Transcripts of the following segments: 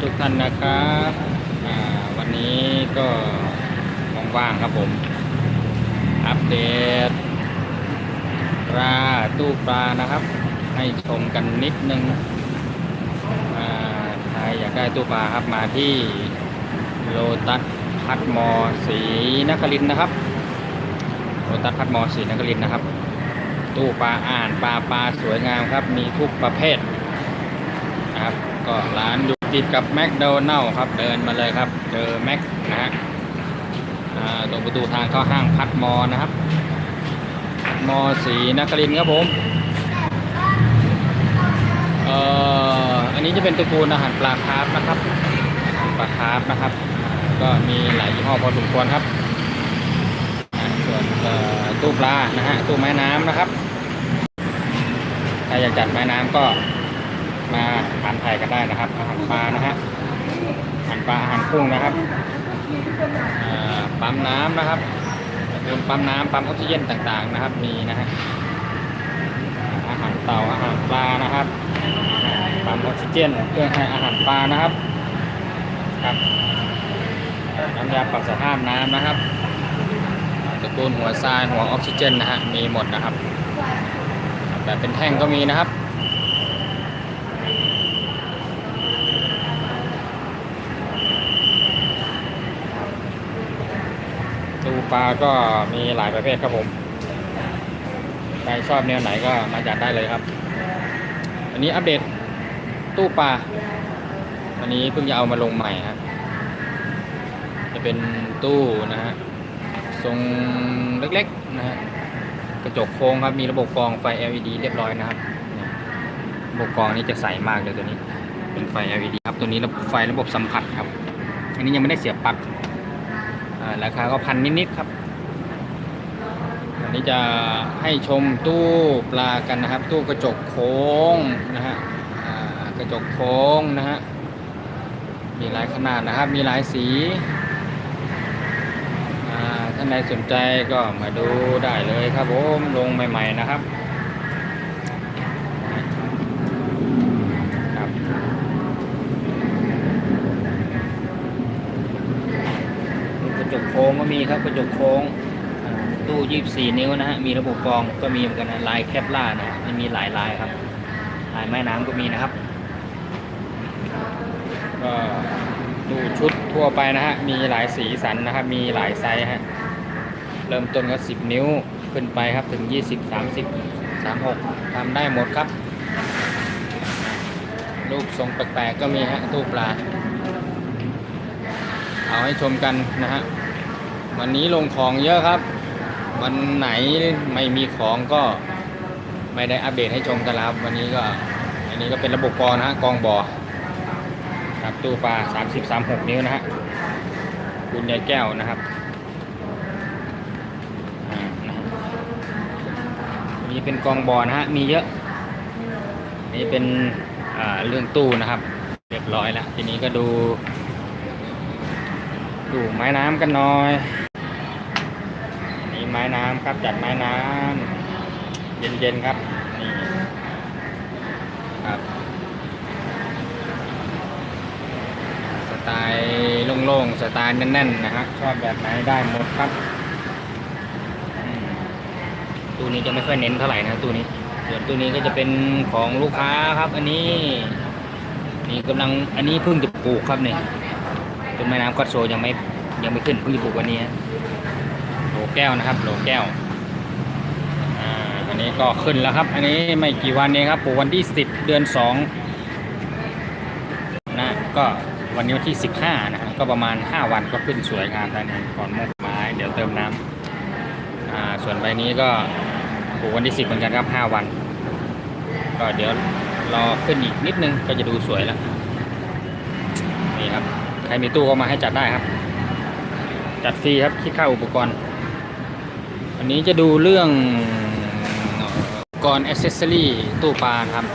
ทุกท่านนะครับวันนี้ก็ว่างๆครับผม อัปเดตปลาตู้ปลานะครับ ให้ชมกันนิดนึงใครอยากได้ตู้ปลาครับมาที่โลตัสพัดมอสีนครินนะครับโลตัสพัดมอสีนครินนะครับ ตู้ปลาอ่านปลาปลาสวยงามครับ มีทุกประเภทนะครับก็ร้านอยู่ ติดกับแมคโดนัลล์ครับ เดินมาเลยครับ เจอแม็กนะฮะตรงประตูทางเข้าห้างพัดมอนะครับ มอสีนครินครับผมเอ่ออันนี้จะเป็นตระกูลอาหารปลาคาร์ฟนะครับปลาคาร์ฟนะครับ ก็มีหลายยี่ห้อพอสมควรครับส่วนตู้ปลานะฮะตู้ไม้น้ำนะครับ ถ้าอยากจัดไม้น้ำก็ มาทานไทยกันได้นะครับอาหารปลานะฮะอาหารปลาอาหารกุ้งนะครับปั๊มน้ำนะครับรวมปั๊มน้ำปั๊มออกซิเจนต่างๆนะครับ มีนะฮะอาหารเต่าอาหารปลานะครับปั๊มออกซิเจนเครื่องให้อาหารปลานะครับครับน้ำยาปรับสภาพน้ำนะครับตระกูลหัวทรายหัวออกซิเจนนะฮะมีหมดนะครับ แบบเป็นแท่งก็มีนะครับ ปลาก็มีหลายประเภทครับผม ใครชอบแนวไหนก็มาจัดได้เลยครับ อันนี้อัปเดตตู้ปลาวันนี้เพิ่งจะเอามาลงใหม่ครับ จะเป็นตู้นะฮะ ทรงเล็กๆนะฮะ กระจกโค้งครับ มีระบบกรองไฟ LED เรียบร้อยนะครับ ระบบกรองนี้จะใสมากเลยตัวนี้ เป็นไฟ LED ครับ ตัวนี้ระบบไฟระบบสัมผัสครับ อันนี้ยังไม่ได้เสียบปลั๊ก ราคาก็พันนิดๆครับวันนี้จะให้ชมตู้ปลากันนะครับ ตู้กระจกโค้งนะฮะกระจกโค้งนะฮะมีหลายขนาดนะครับ มีหลายสีอ่าท่านใดสนใจก็มาดูได้เลยครับผมลงใหม่ ๆนะครับกระจ กโค้ครับกระจกโค้งอ่าตู้ 24 นิ้วนะฮะ มีระบบกรองก็มีเหมือนกันนะลายแคปล่านะฮะมีหลายลายครับ ลายไม้น้ำก็มีนะครับ ก็ดูชุดทั่วไปนะฮะ มีหลายสีสันนะครับ มีหลายไซส์ฮะ เริ่มต้นก็ 10 นิ้วขึ้นไปครับ ถึง 20 30 36ทำได้หมดครับ รูปทรงแปลกๆก็มีฮะ ตู้ปลา เอาให้ชมกันนะฮะ วันนี้ลงของเยอะครับ วันไหนไม่มีของก็ไม่ได้อัปเดตให้ชมกันแล้วครับ วันนี้ก็อันนี้ก็เป็นระบบกรอนะฮะกองบ่อครับตู้ปลา30 36 นิ้วนะฮะคุณยายแก้วนะครับอ่านะฮะนี่เป็นกองบอนะฮะมีเยอะนี่เป็นเรื่องตู้นะครับ เรียบร้อยแล้วทีนี้ก็ดูดูไม้น้ำกันหน่อย ไม้น้ำครับจัดไม้น้ำเย็นๆครับนี่ครับ สไตล์โล่งๆสไตล์แน่นๆนะฮะชอบแบบไหนได้หมดครับตู้นี้จะไม่ค่อยเน้นเท่าไหร่นะตู้นี้ ส่วนตู้นี้ก็จะเป็นของลูกค้าครับ อันนี้ นี่กำลังอันนี้เพิ่งจะปลูกครับเนี่ยต้นไม้น้ำกัดโซยังไม่ยังไม่ขึ้นเพิ่งจะปลูกวันนี้ แก้วนะครับโหลแก้วอ่าอันนี้ก็ขึ้นแล้วครับ อันนี้ไม่กี่วันเองครับปลูกวันที่สิบเดือนสองนะก็วันนี้วันที่ 15นะฮะก็ประมาณ 5 วันก็ขึ้นสวยงามแล้วนะก่อนมกไม้เดี๋ยวเติมน้ำอ่าส่วนใบนี้ก็ปลูกวันที่ 10 เหมือนกันครับ 5 วัน ก็เดี๋ยวรอขึ้นอีกนิดนึงก็จะดูสวยแล้วนี่ครับใครมีตู้ก็มาให้จัดได้ครับ จัดฟรีครับคิดค่าอุปกรณ์ อันนี้จะดูเรื่องกรณ์อ c เซสซอรี่ตู้ปลาครับ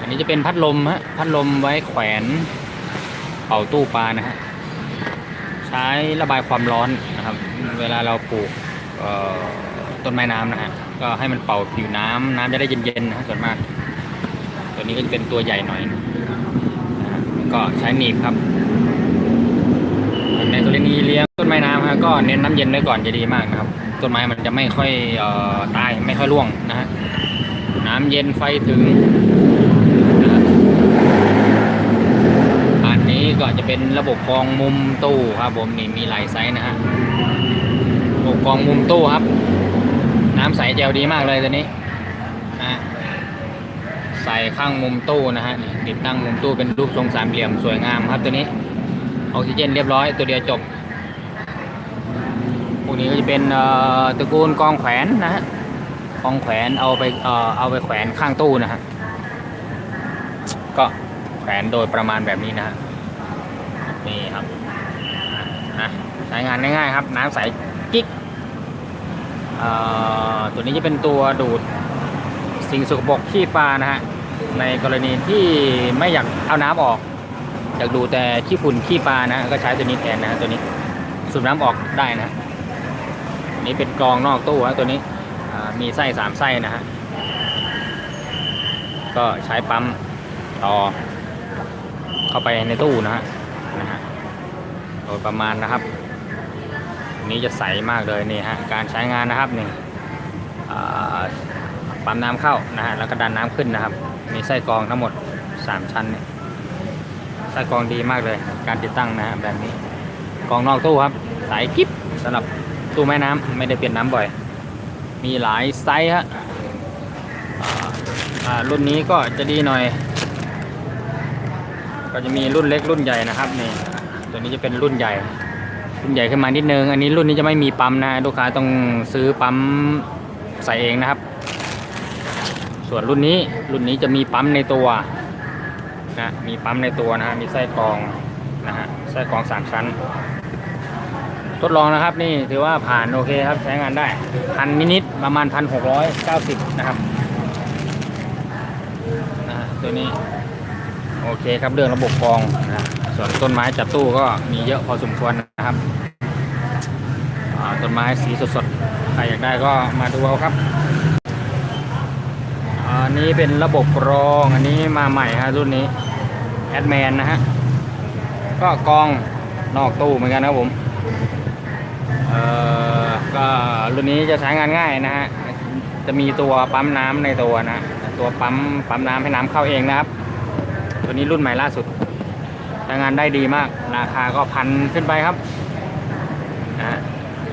อันนี้จะเป็นพัดลมฮะพัดลมไว้แขวนเป่าตู้ปลานะฮะใช้ระบายความร้อนนะครับ เวลาเราปลูกต้นไม้น้ำนะฮะก็ให้มันเป่าผิวน้ำน้ำจะได้เย็นๆนะส่วนมาก ตัวนี้ก็จะเป็นตัวใหญ่หน่อยนะก็ใช้หนีบครับในกรณีเลี้ยงต้น ก็เน้นน้ำเย็นไว้ก่อนจะดีมากนะครับ ต้นไม้มันจะไม่ค่อยออตายไม่ค่อยร่วงนะฮะน้ำเย็นไฟถึงนะอันนี้ก็จะเป็นระบบกองมุมตู้ครับผมนี่มีหลายไซส์นะฮะระบบกองมุมตู้ครับ น้ำใสแจวดีมากเลยตัวนี้นะใส่ข้างมุมตู้นะฮะนี่ติดตั้งมุมตู้เป็นรูปทรงสามเหลี่ยมสวยงามครับตัวนี้ออกซิเจนเรียบร้อยตัวเดียวจบ วกนี้ก็จะเป็นตระกูลกองแขวนนะฮะกองแขวนเอาไปเออเอาไปแขวนข้างตู้นะฮะก็แขวนโดยประมาณแบบนี้นะฮะนี่ครับนะใช้งานง่ายๆครับ น้ำใสกิ๊กตัวนี้จะเป็นตัวดูดสิ่งสกปรกขี้ปลานะฮะในกรณีที่ไม่อยากเอาน้ำออก อยากดูแต่ขี้ฝุ่นขี้ปลานะ ก็ใช้ตัวนี้แทนนะตัวนี้สูบน้ำออกได้นะ นี้เป็นกรองนอกตู้ฮะตัวนี้มีไส้สามไส้นะฮะ ก็ใช้ปั๊มต่อเข้าไปในตู้นะฮะนะฮะโดยประมาณนะครับ นี้จะใสมากเลยนี่ฮะการใช้งานนะครับนี่ปั๊มน้ำเข้านะฮะแล้วก็ดันน้ำขึ้นนะครับ มีไส้กรองทั้งหมด 3 ชั้นเนี่ยไส้กรองดีมากเลย การติดตั้งนะฮะแบบนี้กรองนอกตู้ครับ สายกิ๊บสำหรับ ตู้แม่น้ำไม่ได้เปลี่ยนน้ำบ่อย มีหลายไซส์ฮะรุ่นนี้ก็จะดีหน่อย ก็จะมีรุ่นเล็กรุ่นใหญ่นะครับนี่ตัวนี้จะเป็นรุ่นใหญ่ รุ่นใหญ่ขึ้นมานิดนึง อันนี้รุ่นนี้จะไม่มีปั๊มนะลูกค้าต้องซื้อปั๊มใส่เองนะครับ ส่วนรุ่นนี้รุ่นนี้จะมีปั๊มในตัวนะมีปั๊มในตัวนะฮะมีไส้กรองนะฮะไส้กรองสามชั้น ทดลองนะครับนี่ถือว่าผ่านโอเคครับใช้งานได้พันนิดประมาณพันหกร้อยเก้าสิบนะครับตัวนี้โอเคครับเรื่องระบบกรองนะส่วนต้นไม้จับตู้ก็มีเยอะพอสมควรนะครับต้นไม้สีสดๆ ใครอยากได้ก็มาดูเอาครับอันนี้เป็นระบบกรองอันนี้มาใหม่ฮะรุ่นนี้แอดแมนนะฮะก็กรองนอกตู้เหมือนกันนะครับผม อ่อก็รุ่นนี้จะใช้งานง่ายนะฮะ จะมีตัวปั๊มน้ำในตัวนะ ตัวปั๊มปั๊มน้ำให้น้ำเข้าเองนะครับ ตัวนี้รุ่นใหม่ล่าสุดใช้งานได้ดีมาก ราคาก็พันขึ้นไปครับนะฮะ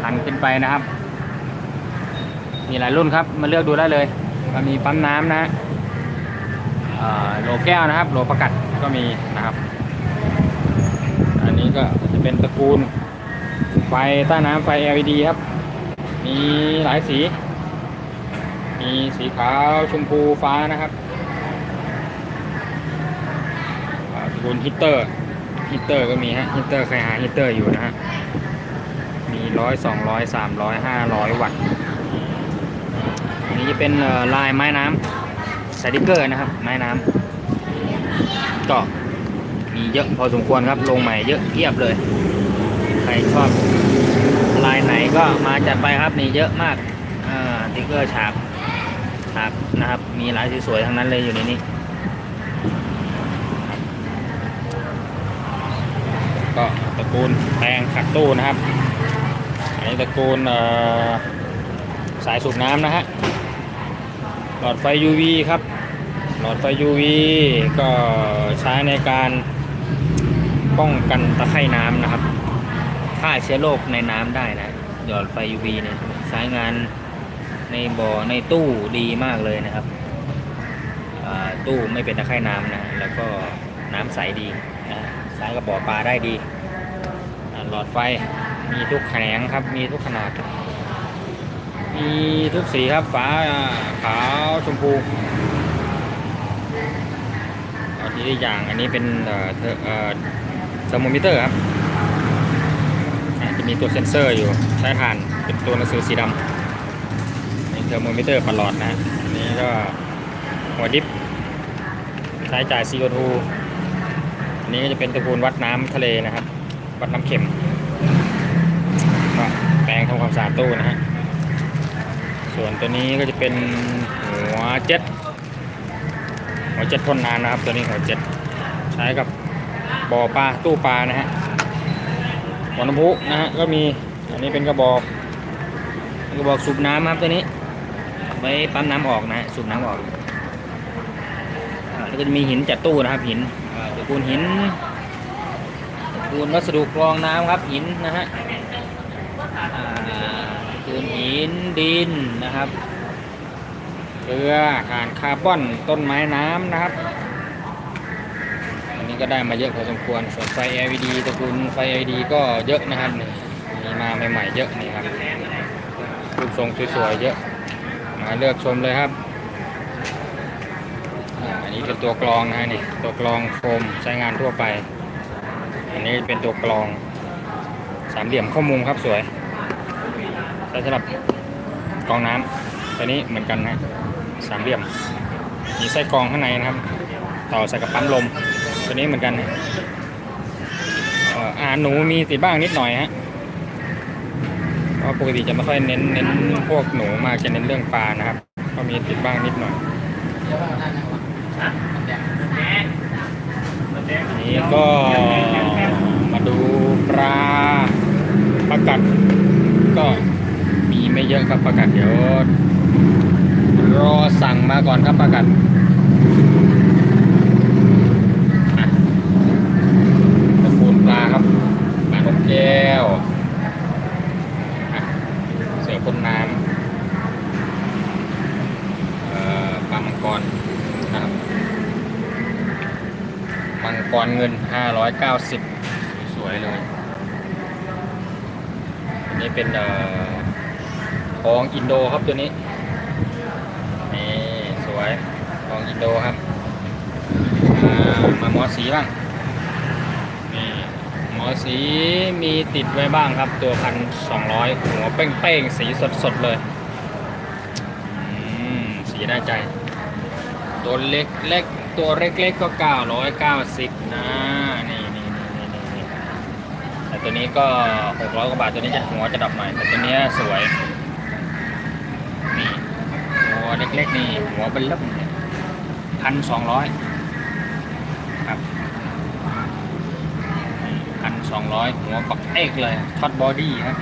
พันขึ้นไปนะครับ มีหลายรุ่นครับ มาเลือกดูได้เลยก็มีปั๊มน้ำนะฮะเอ่อโหลแก้วนะครับโหลประกัดก็มีนะครับ อันนี้ก็จะเป็นตระกูล ไฟใต้น้ำไฟ LED ครับ มีหลายสี มีสีขาวชมพูฟ้านะครับอ่าตระกูลฮิตเตอร์ฮิตเตอร์ก็มีฮะฮิตเตอร์ใครหาฮิตเตอร์อยู่นะฮะ มีร้อยสองร้อยสามร้อยห้าร้อยวัตต์อันนี้จะเป็นลายไม้น้ำสติกเกอร์นะครับ ไม้น้ำก็มีเยอะพอสมควรครับ ลงใหม่เยอะเทียบเลย ชอบลายไหนก็มาจัดไปครับนี่เยอะมากอ่าสติกเกอร์ฉากฉากนะครับ มีลายสวยๆทั้งนั้นเลยอยู่ในนี้ก็ตระกูลแปรงขัดตู้นะครับ อันนี้ตระกูลสายสูบน้ำนะฮะ หลอดไฟ UV ครับ หลอดไฟ UV ก็ใช้ในการป้องกันตะไคร่น้ำนะครับ ฆ่าเชื้อโรคในน้ำได้นะหลอดไฟ UV เนี่ยใช้งานในบ่อในตู้ดีมากเลยนะครับ ตู้ไม่เป็นตะไคร่น้ำนะ แล้วก็น้ำใสดีนะใช้กับบ่อปลาได้ดี หลอดไฟมีทุกแขนงครับ มีทุกขนาด มีทุกสีครับฟ้าขาวชมพูเอาทีละอย่างอันนี้เป็นเอ่อเทอร์เอ่อเทอร์โมมิเตอร์ครับ จะมีตัวเซ็นเซอร์อยู่ใช้ผ่านเป็นตัวหนังสือสีดำนี่เทอร์โมมิเตอร์ปลอดนะอันนี้ก็หัวดิฟใช้จ่าย CO2 อันนี้ก็จะเป็นตระกูลวัดน้ำทะเลนะครับ วัดน้ำเข็มก็แปรงทำความสะอาดตู้นะฮะส่วนตัวนี้ก็จะเป็นหัวเจ็ตหัวเจ็ตทนนานนะครับ ตัวนี้หัวเจ็ตใช้กับบ่อปลาตู้ปลานะฮะ บ่อน้ำพุนะฮะก็มีอันนี้เป็นกระบอกกระบอกสูบน้ำครับตัวนี้ ไว้ปั๊มน้ำออกนะสูบน้ำออกแล้วก็จะมีหินจัดตู้นะครับหินตระกูลหินตระกูลวัสดุกรองน้ำครับหินนะฮะตระกูลหินดินนะครับเกลือถ่านคาร์บอนต้นไม้น้ำนะครับ นี้ก็ได้มาเยอะพอสมควร ส่วนไฟ LED ตระกูลไฟ LED ก็เยอะนะครับนี่มีมาใหม่ๆเยอะนี่ครับรูปทรงสวยๆเยอะ มาเลือกชมเลยครับ อันนี้เป็นตัวกรองนะฮะนี่ตัวกรองโฟมใช้งานทั่วไป อันนี้เป็นตัวกรองสามเหลี่ยมข้อมุมครับสวยใช้สำหรับกรองน้ำตัวนี้เหมือนกันนะสามเหลี่ยมมีไส้กรองข้างในนะครับ ต่อใส่กับปั๊มลม ตัวนี้เหมือนกันนะอ่าหารหนูมีติดบ้างนิดหน่อยฮะเพราะปกติจะไม่ค่อยเน้นเน้นพวกหนูมากจะเน้นเรื่องปลานะครับ ก็มีติดบ้างนิดหน่อยนี่ก็มาดูปลาประกัดก็มีไม่เยอะครับประกัดเดี๋ยวรอสั่งมาก่อนครับประกัด ตระกูลปลาครับปลานก แก้วเสือพ่นน้ำปลามังกรนะครับมังกรเงิน 590 สวยๆเลยอันนี้เป็นเอ่อทองอินโดครับตัวนี้ นี่ สวยทองอินโดครับอ่ามามอสีบ้าง สีมีติดไว้บ้างครับ ตัวพันสองร้อยหัวเป้งๆ สีสดๆ เลยสีได้ใจ ตัวเล็กๆ ตัวเล็กๆ ก็ 990 นะ นี่นี่นี่นี่นี่แต่ตัวนี้ก็ 600 กว่าบาท ตัวนี้จะหัวจะดับหน่อย แต่ตัวนี้สวย นี่ตัวเล็กๆ นี่ หัวเป็นเล่มพันสองร้อย 200 หัวปักเอกเลยท็อตบอดี้ฮะ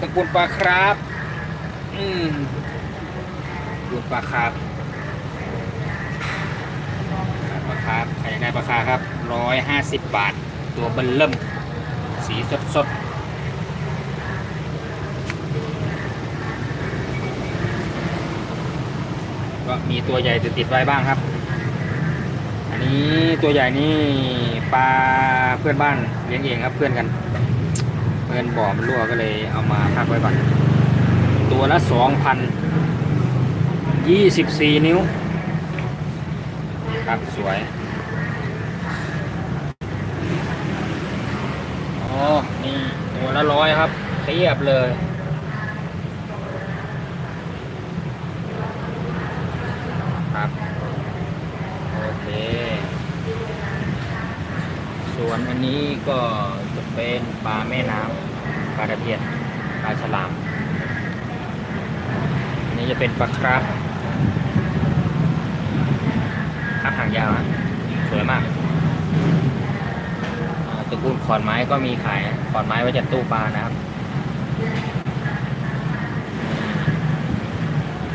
ตระกูลปลาครับ อืมตะกูลปลาครับปลาครับใครได้ปลาคารับร้้อยหาสิบบาท ตัวเบลเล่ม สีสดสดก็มีตัวใหญ่ติดติดไว้บ้างครับ นี้ตัวใหญ่นี่ปลาเพื่อนบ้านเลี้ยงเองครับเพื่อนกัน เพื่อนบ่อมันรั่วก็เลยเอามาพักไว้ก่อนตัวละสองพันยี่สิบสี่นิ้ว ครับสวยอ๋อนี่ตัวละร้อยครับเทียบเลย ครับ โอเค ส่ว นี้ก็จะเป็นปลาแม่น้ำปลาตะเพียนปลาฉลาม อันนี้จะเป็นปลาครับครับหางยาวนะสวยมากตระกูลขอนไม้ก็มีขายขอนไม้ไว้จัดตู้ปลานะครับ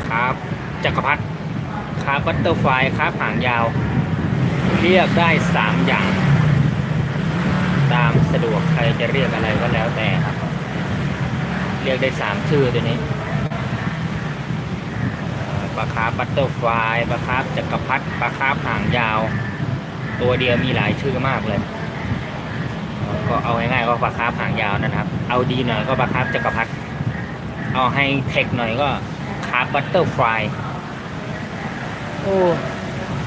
ครับ จักรพรรดิคร์บัตเตอร์ไฟคาร์หางยาว เรียกได้ 3 อย่าง ตามสะดวกใครจะเรียกอะไรก็แล้วแต่ครับ เรียกได้3ชื่อตัวนี้ปลาคาร์บัตเตอร์ไฟปลาคาร์จักรพรรดิปลาคาร์หางยาว ตัวเดียวมีหลายชื่อมากเลย ก็เอาง่ายๆก็ปลาคาร์หางยาวนะครับ เอาดีหน่อยก็ปลาคาร์จักรพรรดิเอาให้เทคหน่อยก็คาร์บัตเตอร์ไฟโอ้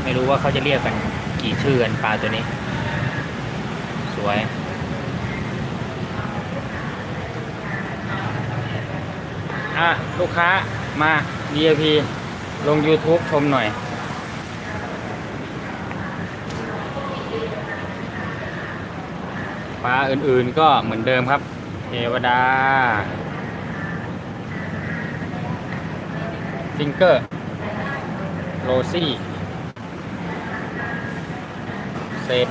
ไม่รู้ว่าเขาจะเรียกกันกี่ชื่อกันปลาตัวนี้ สวย อะลูกค้ามา DAP ลง YouTube ชมหน่อย ปลาอื่นๆก็เหมือนเดิมครับเทวดาฟิงเกอร์ โรซี่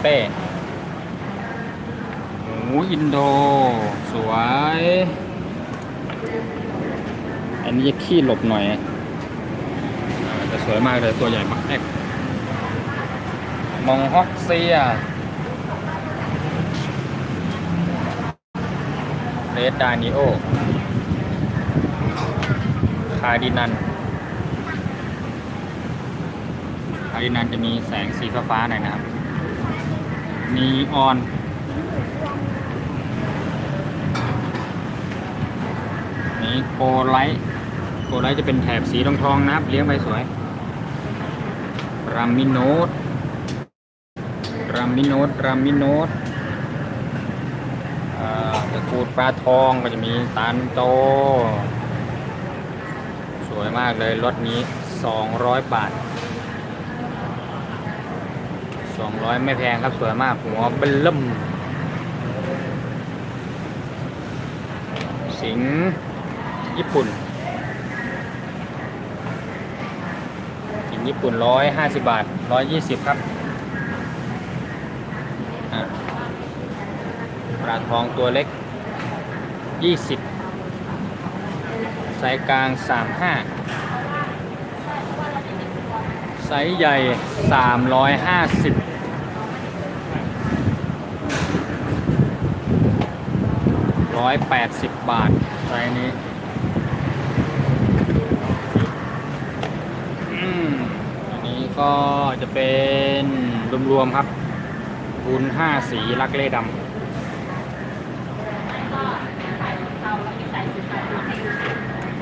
เป้หูอินโด สวย อันนี้จะขี้หลบหน่อยอ่าแต่สวยมากเลยตัวใหญ่มากแอกมองฮอกเซียเรดดานิโอ คาร์ดินัน คาร์ดินันจะมีแสงสีฟ้าๆหน่อยนะครับ นีออนนี่โกไลท์ โกไลท์จะเป็นแถบสีทองทองๆนะครับ เลี้ยงไปสวยรามิโนดรามิโนดรามิโนดอ่าตะกูดปลาทองก็จะมีตันโต สวยมากเลยรถนี้ 200 บาท 200 ไม่แพงครับ สวยมาก หัวเบลล่มสิงห์ญี่ปุ่น ญี่ปุ่น150บาท120ครับอะปลาทองตัวเล็ก20ไซส์กลาง35ไซส์ใหญ่350 180บาทไซส์นี้ อืม อันนี้ ก็จะเป็นรวมๆครับคูณ5สีลักเล่ดำ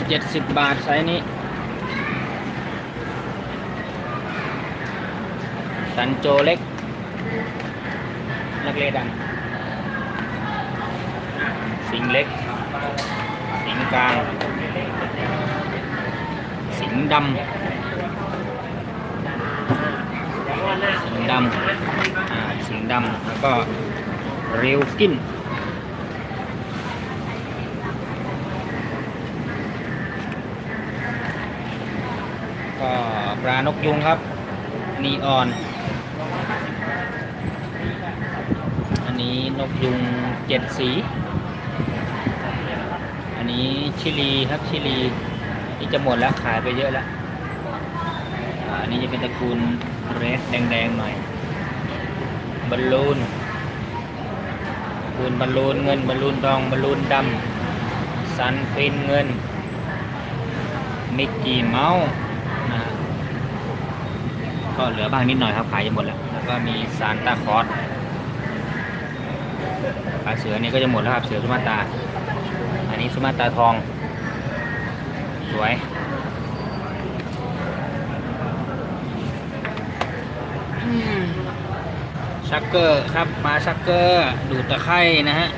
เจ็ดสิบบาทไซส์นี้ สันโจเล็กนักเล่ดันสิงเล็ก สิงกลาง สิงดำ สิงดำอ่าสิงห์ดำแล้วก็เรียวกินก็ปลานกยุงครับ นีออน อันนี้นกยุงเจ็ดสี อันนี้ชิลีครับชิลี นี่จะหมดแล้วขายไปเยอะแล้วอันนี้จะเป็นตระกูล เรดแดงๆหน่อยบอลลูนตระกูลบอลลูนเงินบอลลูนทองบอลลูนดำซันฟินเงิน มิกกี้เมาส์นะก็เหลือบ้างนิดหน่อยครับขายจะหมดแล้ว แล้วก็มีซานตาคอสปลาเสือนี่ก็จะหมดแล้วครับ เสือสุมาตา อันนี้สุมาตาทอง สวย ชักเกอร์ครับปลาชักเกอร์ดูดตะไคร่นะฮะ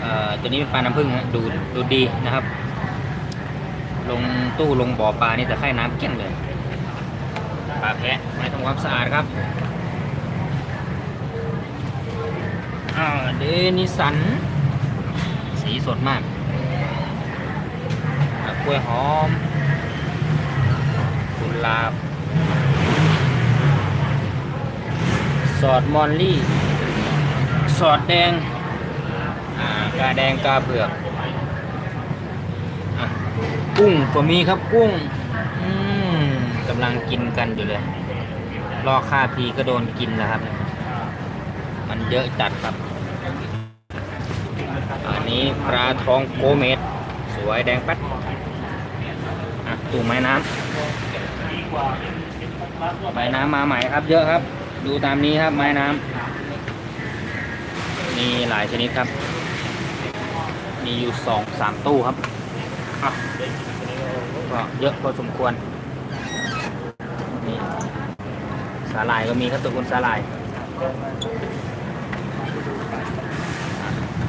เอ่อตัวนี้เป็นปลาน้ำผึ้งฮะดูดดูดดีนะครับ ลงตู้ลงบ่อปลานี่ตะไคร่น้ำเกี้ยงเลยปลาแพะไม่ทำความสะอาดครับเดนิสัน สีสดมากกล้วยหอมกุหลาบ สอดมอนลี่ สอดแดงอ่ากาแดงกาเผือกกุ้งก็มีครับกุ้งกำลังกินกันอยู่เลย รอค่าพีก็โดนกินแล้วครับ มันเยอะจัดครับ อันนี้ปลาทองโกเมดสวยแดงป๊ดตุ่มไม้น้ำไม้น้ำมาใหม่ครับเยอะครับ ดูตามนี้ครับไม้น้ำมีหลายชนิดครับ มีอยู่สองสามตู้ครับอะก็เยอะพอสมควรนี่สาหร่ายก็มีครับตระกูลสาหร่าย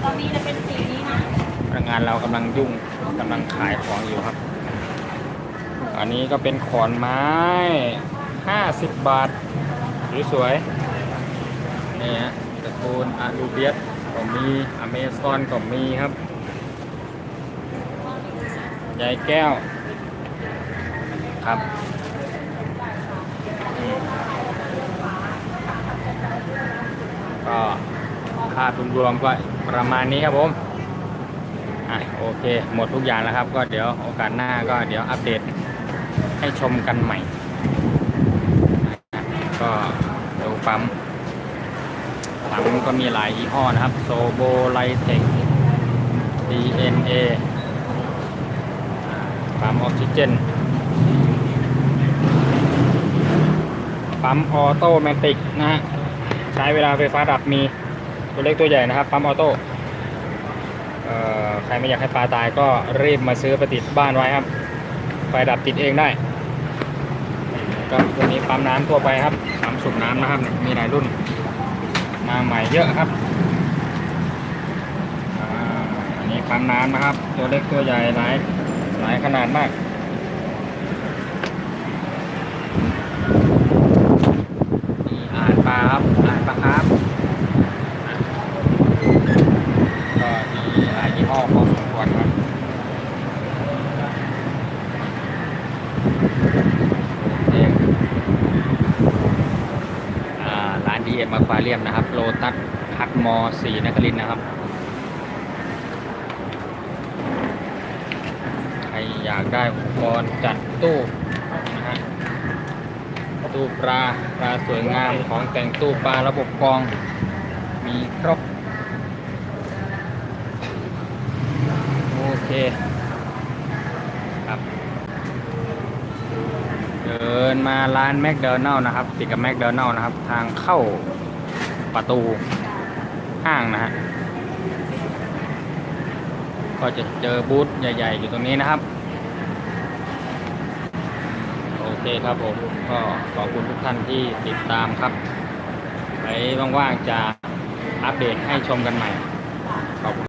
ตอนนี้จะเป็นสีนี้นะพนักงานเรากำลังยุ่งกำลังขายของอยู่ครับ อันนี้ก็เป็นขอนไม้ 50 บาท สวยๆนี่ฮะตระกูลอาลูเบียสก็มีอเมซอนก็มีครับใยแก้ว ครับก็ค่าทุนรวมก็ประมาณนี้ครับผมอะโอเค หมดทุกอย่างแล้วครับ ก็เดี๋ยวโอกาสหน้าก็เดี๋ยวอัปเดตให้ชมกันใหม่ ก็ดูปั๊ม ปั๊ม ก็มีหลายยี่ห้อนะครับโซโบไลเทค DNA ปั๊มออกซิเจนปั๊มออโตแมติกนะฮะใช้เวลาไฟฟ้าดับมีตัวเล็กตัวใหญ่นะครับ ปั๊มออโต้ใครไม่อยากให้ปลาตายก็รีบมาซื้อไปติดบ้านไว้ครับ ไฟดับติดเองได้ก็ตัวนี้ปั๊มน้ำทั่วไปครับปั๊มสูบน้ำนะครับ มีหลายรุ่น มาใหม่เยอะครับอ่าอันนี้ปั๊มน้ำนะครับ ตัวเล็กตัวใหญ่หลายหลายขนาดมากมีอาหารปลาครับอาหารปลาครับก็มีหลายยี่ห้อพอสมควรครับโออร้านดีเอ็มอควาเรียมนะครับ มสีนครินนะครับ ใครอยากได้อุปกรณ์จัดตู้นะฮะตู้ปลาปลาสวยงามของแต่งตู้ปลาระบบกรอง มีครบ โอเคครับเดินมาร้านแมคโดนัลล์นะครับ ติดกับแมคโดนัลล์นะครับ ทางเข้าประตู้างนะฮะก็จะเจอบูธใหญ่ ๆ อยู่ตรงนี้นะครับ โอเคครับผมก็ขอบคุณทุกท่านที่ติดตามครับไว้ว่างๆจะอัปเดตให้ชมกันใหม่